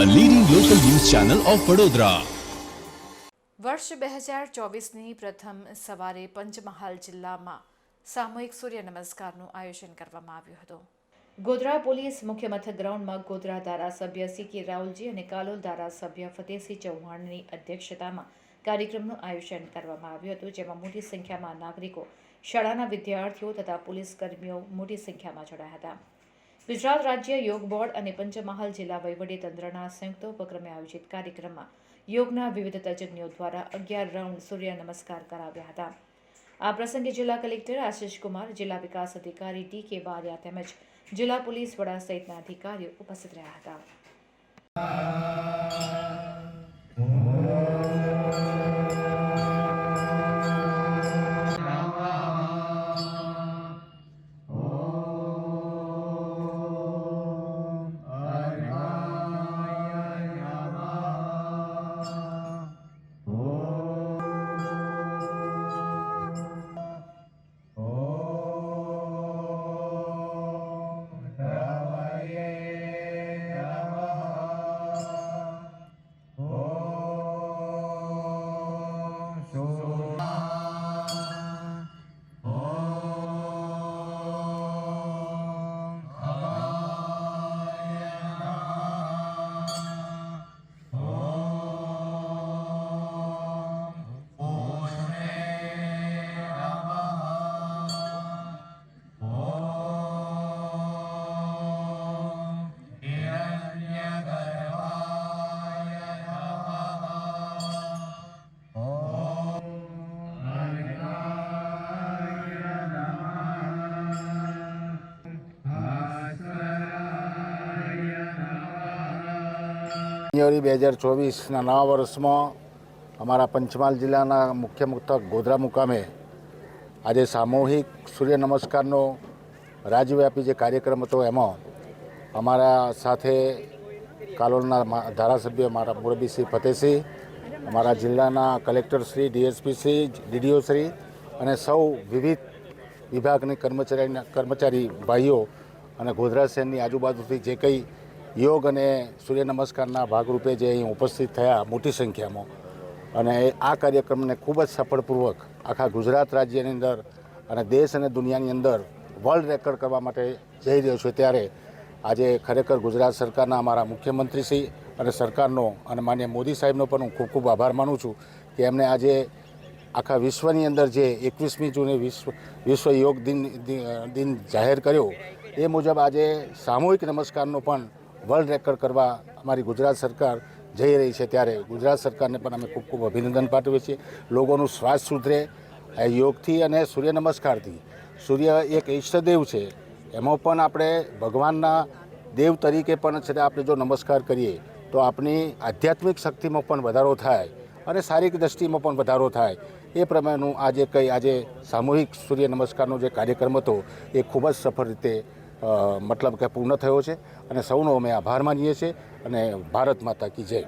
Channel of Vadodara વર્ષ બે હજાર ચોવીસની પ્રથમ સવારે પંચમહાલ જિલ્લામાં સામૂહિક સૂર્ય નમસ્કારનું આયોજન કરવામાં આવ્યું હતું. ગોધરા પોલીસ મુખ્ય મથક ગ્રાઉન્ડમાં ગોધરા ધારાસભ્ય સી કે રાહુલજી અને કાલોલ ધારાસભ્ય ફતેહસિંહ ચૌહાણની અધ્યક્ષતામાં કાર્યક્રમનું આયોજન કરવામાં આવ્યું હતું, જેમાં મોટી સંખ્યામાં નાગરિકો, શાળાના વિદ્યાર્થીઓ તથા પોલીસ કર્મીઓ મોટી સંખ્યામાં જોડાયા હતા. ગુજરાત રાજ્ય યોગ બોર્ડ અને પંચમહાલ જિલ્લા વહીવટીતંત્રના સંયુક્ત ઉપક્રમે આયોજિત કાર્યક્રમમાં યોગના વિવિધ તજજ્ઞો દ્વારા અગિયાર રાઉન્ડ સૂર્ય નમસ્કાર કરાવ્યા હતા. આ પ્રસંગે જિલ્લા કલેક્ટર આશિષ કુમાર, જિલ્લા વિકાસ અધિકારી ટી કે બારિયા તેમજ જિલ્લા પોલીસ વડા સહિતના અધિકારીઓ ઉપસ્થિત રહ્યા હતા. જાન્યુઆરી બે હજાર ચોવીસના નવા વર્ષમાં અમારા પંચમહાલ જિલ્લાના મુખ્ય મથક ગોધરા મુકામે આજે સામૂહિક સૂર્ય નમસ્કારનો રાજ્યવ્યાપી જે કાર્યક્રમ હતો એમાં અમારા સાથે કાલોલના ધારાસભ્ય મારા મોરબી શ્રી ફતેહસિંહ, અમારા જિલ્લાના collector Shri, DSP Shri, DDO Shri અને સૌ વિવિધ વિભાગની કર્મચારી કર્મચારી ભાઈઓ અને ગોધરા શહેરની આજુબાજુથી જે કંઈ યોગ અને સૂર્ય નમસ્કારના ભાગરૂપે જે અહીં ઉપસ્થિત થયા મોટી સંખ્યામાં. અને આ કાર્યક્રમને ખૂબ જ સફળપૂર્વક આખા ગુજરાત રાજ્યની અંદર અને દેશ અને દુનિયાની અંદર વર્લ્ડ રેકોર્ડ કરવા માટે જઈ રહ્યો છું. ત્યારે આજે ખરેખર ગુજરાત સરકારના અમારા મુખ્યમંત્રીશ્રી અને સરકારનો અને માન્ય મોદી સાહેબનો પણ હું ખૂબ ખૂબ આભાર માનું છું કે એમણે આજે આખા વિશ્વની અંદર જે એકવીસમી જૂને વિશ્વ વિશ્વ યોગ દિન દિન જાહેર કર્યો, એ મુજબ આજે સામૂહિક નમસ્કારનો પણ વર્લ્ડ રેકોર્ડ કરવા અમારી ગુજરાત સરકાર જઈ રહી છે ત્યારે ગુજરાત સરકારને પણ અમે ખૂબ ખૂબ અભિનંદન પાઠવીએ છીએ. લોકોનું શ્વાસ સુધરે યોગથી અને સૂર્ય નમસ્કારથી. સૂર્ય એક ઈષ્ટદેવ છે. એમાં પણ આપણે ભગવાનના દેવ તરીકે પણ છે આપણે જો નમસ્કાર કરીએ, તો આપણી આધ્યાત્મિક શક્તિમાં પણ વધારો થાય અને શારીરિક દ્રષ્ટિમાં પણ વધારો થાય. એ પ્રમાણેનું આજે કંઈ આજે સામૂહિક સૂર્ય નમસ્કારનો જે કાર્યક્રમ હતો, એ ખૂબ જ સફળ રીતે મતલબ કે પૂર્ણ થયો છે. અને સૌનો અમે આભાર માનીએ છીએ. અને ભારત માતા કી જય.